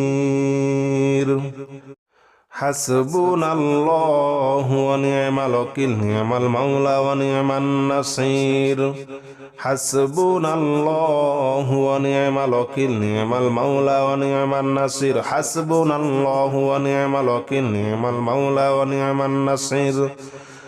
النصير حسبنا الله ونعم الوكيل نعم المولى ونعم النصير حسبنا الله ونعم الوكيل نعم المولى ونعم النصير حسبنا الله ونعم الوكيل نعم المولى ونعم النصير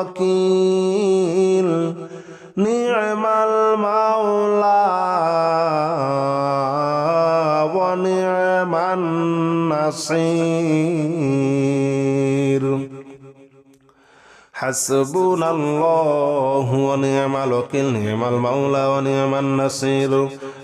وكيل نعم المولى ونعم النصير حسبنا الله ونعم الوكيل نعم المولى ونعم النصير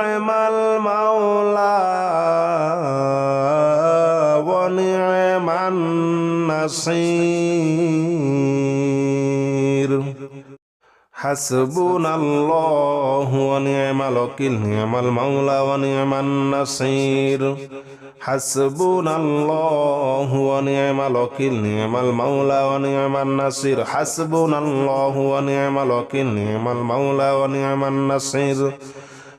নিমাল মাওলা নিমান নাসির। হাসবুনাল্লাহু অকিল নি'মাল ওয়াকিল নি'মাল মাওলা ওয়া নি'মান নাসির। হাসবুনাল্লাহু ওয়া নি'মাল ওয়াকিল নি'মাল মাওলা ওয়া নি'মান নাসির। হাসবুনাল্লাহু ওয়া নি'মাল ওয়াকিল নি'মাল মাওলা ওয়া নি'মান নাসির।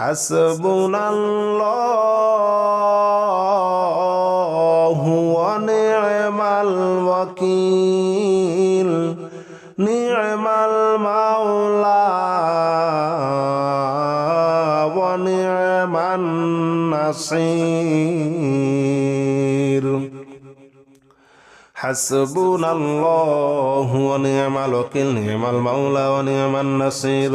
হাসবুনাল্লাহু ওয়া বকিল ওয়াকিল নি'মাল মাওলা ওয়া নি'মান নাসীর। হাসবুনাল্লাহু ওয়া মাওলা ওয়া নাসীর।